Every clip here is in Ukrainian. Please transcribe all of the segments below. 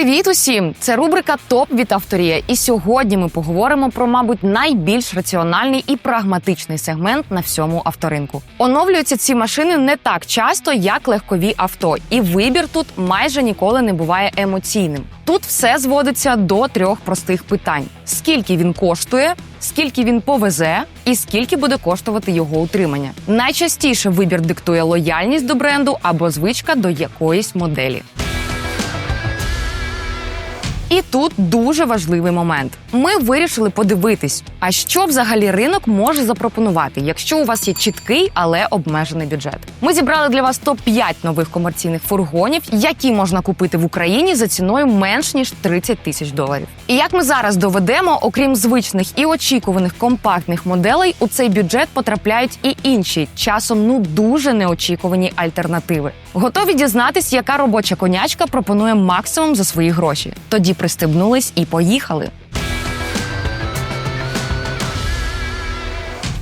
Привіт усім! Це рубрика ТОП від авторія. І сьогодні ми поговоримо про, мабуть, найбільш раціональний і прагматичний сегмент на всьому авторинку. Оновлюються ці машини не так часто, як легкові авто, і вибір тут майже ніколи не буває емоційним. Тут все зводиться до трьох простих питань: скільки він коштує, скільки він повезе, і скільки буде коштувати його утримання. Найчастіше вибір диктує лояльність до бренду або звичка до якоїсь моделі. І тут дуже важливий момент. Ми вирішили подивитись, а що взагалі ринок може запропонувати, якщо у вас є чіткий, але обмежений бюджет. Ми зібрали для вас топ 5 нових комерційних фургонів, які можна купити в Україні за ціною менш ніж 30 тисяч доларів. І як ми зараз доведемо, окрім звичних і очікуваних компактних моделей, у цей бюджет потрапляють і інші, часом ну дуже неочікувані альтернативи. Готові дізнатись, яка робоча конячка пропонує максимум за свої гроші. Тоді пристебнулись і поїхали.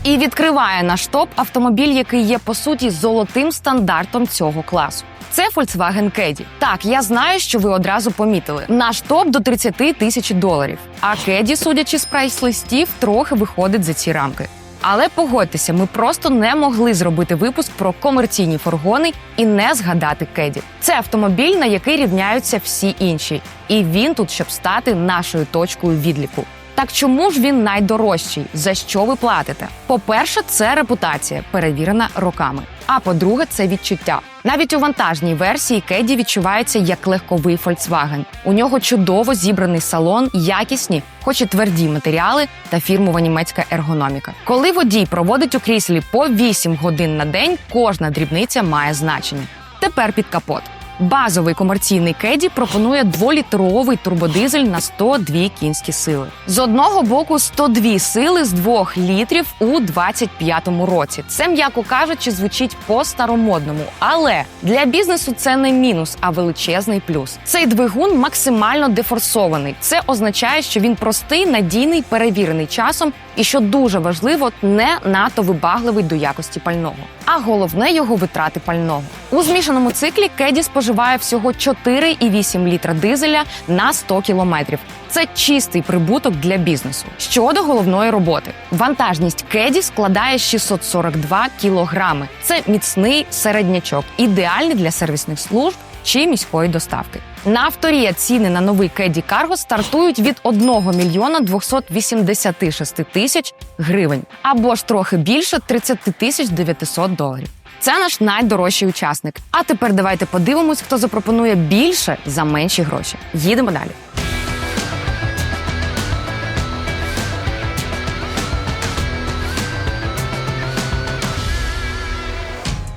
І відкриває наш топ автомобіль, який є по суті золотим стандартом цього класу. Це Volkswagen Caddy. Так, я знаю, що ви одразу помітили. Наш топ до 30 тисяч доларів. А Caddy, судячи з прайс-листів, трохи виходить за ці рамки. Але погодьтеся, ми просто не могли зробити випуск про комерційні фургони і не згадати Кеді. Це автомобіль, на який рівняються всі інші, і він тут, щоб стати нашою точкою відліку. Так чому ж він найдорожчий? За що ви платите? По-перше, це репутація, перевірена роками. А по-друге, це відчуття. Навіть у вантажній версії Кеді відчувається як легковий Volkswagen. У нього чудово зібраний салон, якісні, хоч і тверді матеріали та фірмова німецька ергономіка. Коли водій проводить у кріслі по 8 годин на день, кожна дрібниця має значення. Тепер під капот. Базовий комерційний кеді пропонує дволітровий турбодизель на 102 кінські сили. З одного боку 102 сили з 2 літрів у 25-му році. Це, м'яко кажучи, звучить по-старомодному. Але для бізнесу це не мінус, а величезний плюс. Цей двигун максимально дефорсований. Це означає, що він простий, надійний, перевірений часом, і що дуже важливо, не надто вибагливий до якості пального. А головне його витрати пального. У змішаному циклі кеді споживає всього 4,8 літра дизеля на 100 кілометрів. Це чистий прибуток для бізнесу. Щодо головної роботи, вантажність кеді складає 642 кілограми. Це міцний середнячок, ідеальний для сервісних служб чи міської доставки. На авторія ціни на новий Кеді Карго стартують від 1 мільйона 286 тисяч гривень або ж трохи більше 30 тисяч 900 доларів. Це наш найдорожчий учасник. А тепер давайте подивимось, хто запропонує більше за менші гроші. Їдемо далі.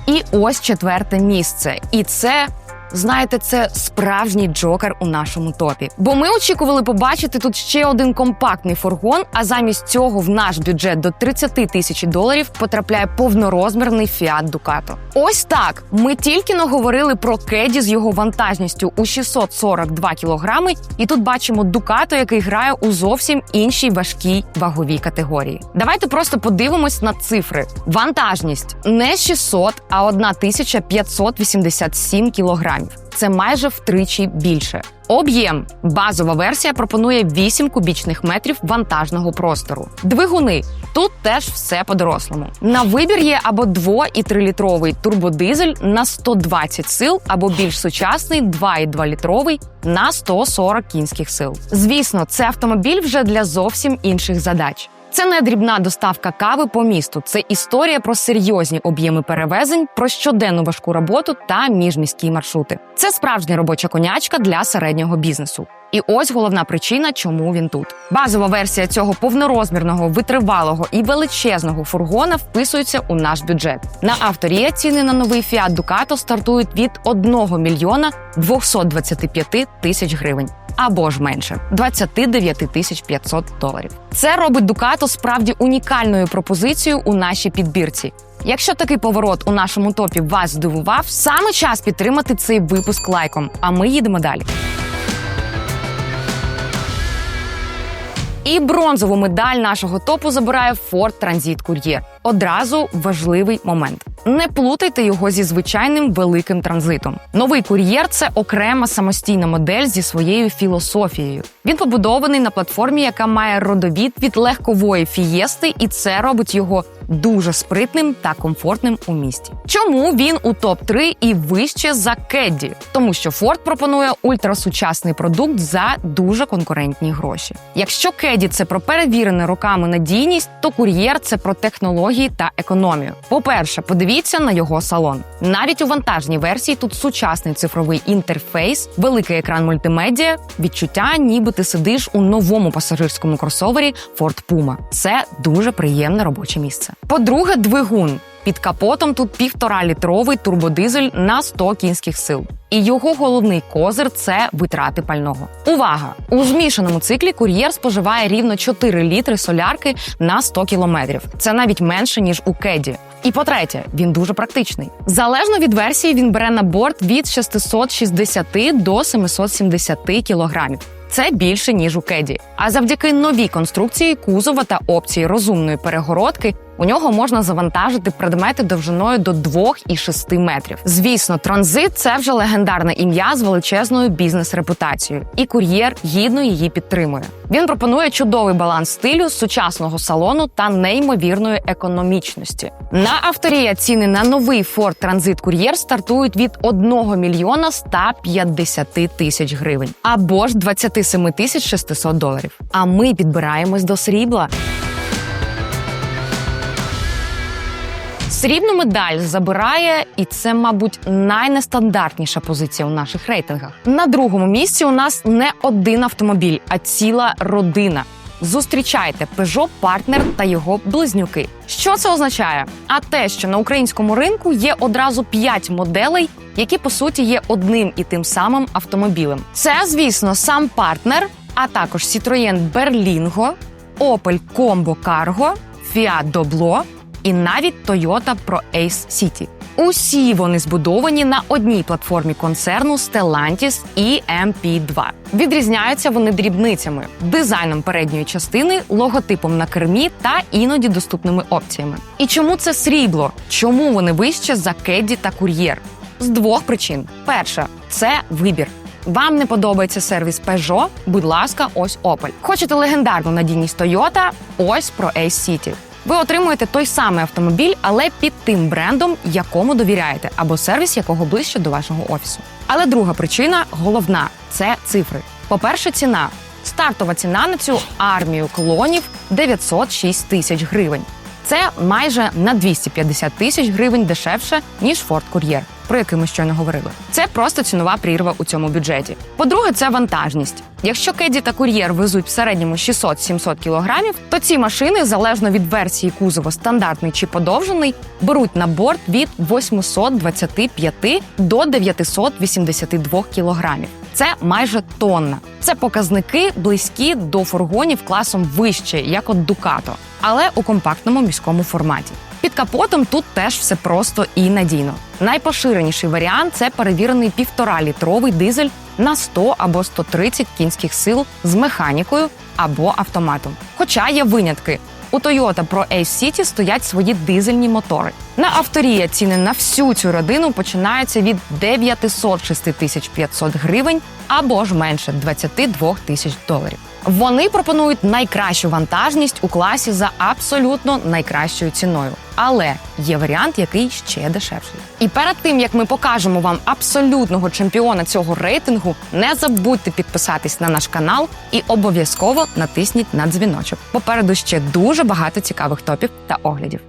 І ось четверте місце. І це. Знаєте, це справжній джокер у нашому топі. Бо ми очікували побачити тут ще один компактний фургон, а замість цього в наш бюджет до 30 тисяч доларів потрапляє повнорозмірний Fiat Ducato. Ось так. Ми тільки но говорили про кеді з його вантажністю у 642 кілограми, і тут бачимо Ducato, який грає у зовсім іншій важкій ваговій категорії. Давайте просто подивимось на цифри. Вантажність не 600, а 1587 кілограмів. Це майже втричі більше. Об'єм базова версія пропонує 8 кубічних метрів вантажного простору. Двигуни тут теж все по-дорослому. На вибір є або 2 і 3-літровий турбодизель на 120 сил, або більш сучасний 2,2 літровий на 140 кінських сил. Звісно, це автомобіль вже для зовсім інших задач. Це не дрібна доставка кави по місту. Це історія про серйозні об'єми перевезень, про щоденну важку роботу та міжміські маршрути. Це справжня робоча конячка для середнього бізнесу. І ось головна причина, чому він тут. Базова версія цього повнорозмірного, витривалого і величезного фургона вписується у наш бюджет. На авторія ціни на новий Fiat Ducato стартують від 1 мільйона 225 тисяч гривень. Або ж менше 29 тисяч 500 доларів. Це робить Ducato справді унікальною пропозицією у нашій підбірці. Якщо такий поворот у нашому топі вас здивував, саме час підтримати цей випуск лайком. А ми їдемо далі. І бронзову медаль нашого топу забирає Ford Transit Courier. Одразу важливий момент. Не плутайте його зі звичайним великим транзитом. Новий кур'єр це окрема самостійна модель зі своєю філософією. Він побудований на платформі, яка має родовід від легкової фієсти, і це робить його дуже спритним та комфортним у місті. Чому він у топ 3 і вище за Кедді? Тому що Ford пропонує ультрасучасний продукт за дуже конкурентні гроші. Якщо Кеді це про перевірене роками надійність, то кур'єр це про технології та економію. По-перше, подивіться на його салон. Навіть у вантажній версії тут сучасний цифровий інтерфейс, великий екран мультимедіа, відчуття, ніби ти сидиш у новому пасажирському кросовері Ford Puma. Це дуже приємне робоче місце. По-друге, двигун. Під капотом тут півтора літровий турбодизель на 100 кінських сил. І його головний козир це витрати пального. Увага! У змішаному циклі кур'єр споживає рівно 4 літри солярки на 100 кілометрів. Це навіть менше ніж у кеді. І по-третє, він дуже практичний. Залежно від версії, він бере на борт від 660 до 770 кілограмів. Це більше ніж у кеді. А завдяки новій конструкції кузова та опції розумної перегородки у нього можна завантажити предмети довжиною до 2,6 метрів. Звісно, транзит це вже легендарне ім'я з величезною бізнес-репутацією, і кур'єр гідно її підтримує. Він пропонує чудовий баланс стилю, сучасного салону та неймовірної економічності. На авторія ціни на новий Ford Transit Courier стартують від 1 мільйона 150 тисяч гривень або ж 27 тисяч 600 доларів. А ми підбираємось до срібла. Срібну медаль забирає, і це, мабуть, найнестандартніша позиція у наших рейтингах. На другому місці у нас не один автомобіль, а ціла родина. Зустрічайте Peugeot Partner та його близнюки. Що це означає? А те, що на українському ринку є одразу 5 моделей, які по суті є одним і тим самим автомобілем. Це, звісно, сам партнер, а також Citroën Berlingo, Opel Combo Cargo, Fiat Doblo і навіть Toyota Pro Ace City. Усі вони збудовані на одній платформі концерну Stellantis і MP2. Відрізняються вони дрібницями, дизайном передньої частини, логотипом на кермі та іноді доступними опціями. І чому це срібло? Чому вони вище за Кедді та Кур'єр? З двох причин: перша це вибір. Вам не подобається сервіс Peugeot? Будь ласка, ось Opel. Хочете легендарну надійність Toyota? Ось Pro Ace City. Ви отримуєте той самий автомобіль, але під тим брендом, якому довіряєте, або сервіс, якого ближче до вашого офісу. Але друга причина головна це цифри. По-перше, ціна. Стартова ціна на цю армію клонів 906 тисяч гривень. Це майже на 250 тисяч гривень дешевше ніж Ford Courier, про який ми щойно говорили. Це просто цінова прірва у цьому бюджеті. По-друге, це вантажність. Якщо Кеді та кур'єр везуть в середньому 600-700 кілограмів, то ці машини, залежно від версії кузова, стандартний чи подовжений, беруть на борт від 825 до 982 кілограмів. Це майже тонна. Це показники близькі до фургонів класом вище, як от Дукато, але у компактному міському форматі. Під капотом тут теж все просто і надійно. Найпоширеніший варіант це перевірений півтора-літровий дизель на 100 або 130 кінських сил з механікою або автоматом. Хоча є винятки. У Toyota Pro Ace City стоять свої дизельні мотори. На авторія ціни на всю цю родину починаються від 906 тисяч 500 гривень або ж менше 22 тисяч доларів. Вони пропонують найкращу вантажність у класі за абсолютно найкращою ціною. Але є варіант, який ще дешевший. І перед тим як ми покажемо вам абсолютного чемпіона цього рейтингу, не забудьте підписатись на наш канал і обов'язково натисніть на дзвіночок. Попереду ще дуже багато цікавих топів та оглядів.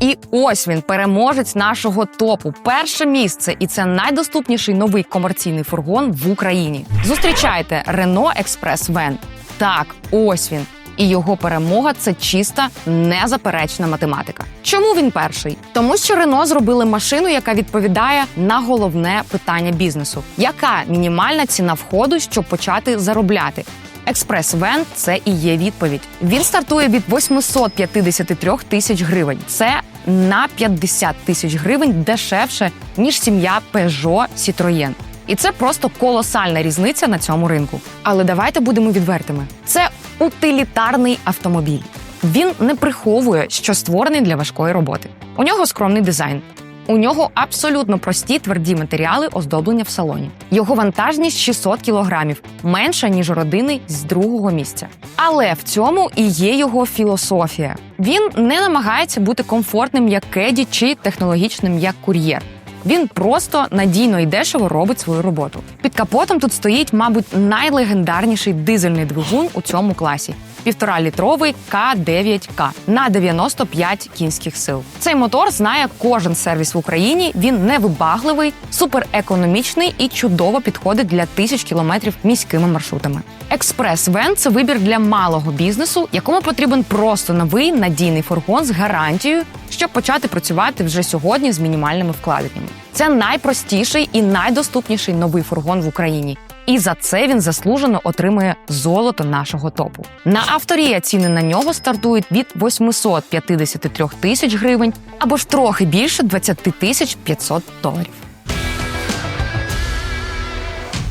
І ось він, переможець нашого топу. Перше місце, і це найдоступніший новий комерційний фургон в Україні. Зустрічайте Renault Express Van. Так, ось він. І його перемога це чиста незаперечна математика. Чому він перший? Тому що Рено зробили машину, яка відповідає на головне питання бізнесу: яка мінімальна ціна входу, щоб почати заробляти? Експрес-вен це і є відповідь. Він стартує від 853 тисяч гривень. Це на 50 тисяч гривень дешевше ніж сім'я Peugeot Citroën. І це просто колосальна різниця на цьому ринку. Але давайте будемо відвертими: це утилітарний автомобіль. Він не приховує, що створений для важкої роботи. У нього скромний дизайн. У нього абсолютно прості тверді матеріали оздоблення в салоні. Його вантажність 600 кілограмів, менша ніж родини з другого місця. Але в цьому і є його філософія. Він не намагається бути комфортним як кеді чи технологічним як кур'єр. Він просто надійно і дешево робить свою роботу. Під капотом тут стоїть, мабуть, найлегендарніший дизельний двигун у цьому класі. Півтора-літровий К9К на 95 кінських сил. Цей мотор знає кожен сервіс в Україні. Він невибагливий, суперекономічний і чудово підходить для тисяч кілометрів міськими маршрутами. Експрес-вен це вибір для малого бізнесу, якому потрібен просто новий надійний фургон з гарантією, щоб почати працювати вже сьогодні з мінімальними вкладеннями. Це найпростіший і найдоступніший новий фургон в Україні. І за це він заслужено отримує золото нашого топу. На авторія ціни на нього стартують від 853 тисяч гривень або ж трохи більше 20 тисяч 500 доларів.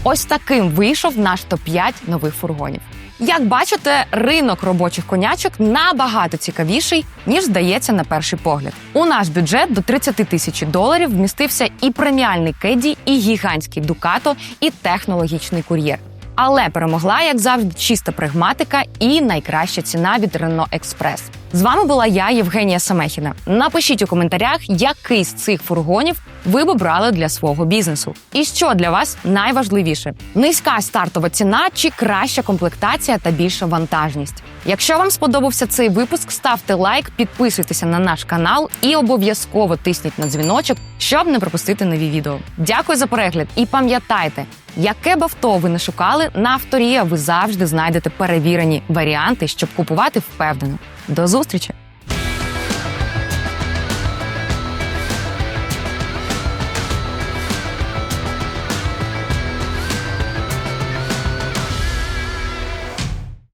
Ось таким вийшов наш топ-5 нових фургонів. Як бачите, ринок робочих конячок набагато цікавіший, ніж здається на перший погляд. У наш бюджет до 30 тисяч доларів вмістився і преміальний кеді, і гігантський дукато, і технологічний кур'єр. Але перемогла, як завжди, чиста прагматика і найкраща ціна від Renault Express. З вами була я, Євгенія Самехіна. Напишіть у коментарях, який з цих фургонів ви б брали для свого бізнесу. І що для вас найважливіше: низька стартова ціна чи краща комплектація та більша вантажність. Якщо вам сподобався цей випуск, ставте лайк, підписуйтеся на наш канал і обов'язково тисніть на дзвіночок, щоб не пропустити нові відео. Дякую за перегляд і пам'ятайте, яке б авто ви не шукали, на авторія ви завжди знайдете перевірені варіанти, щоб купувати впевнено. До зустрічі!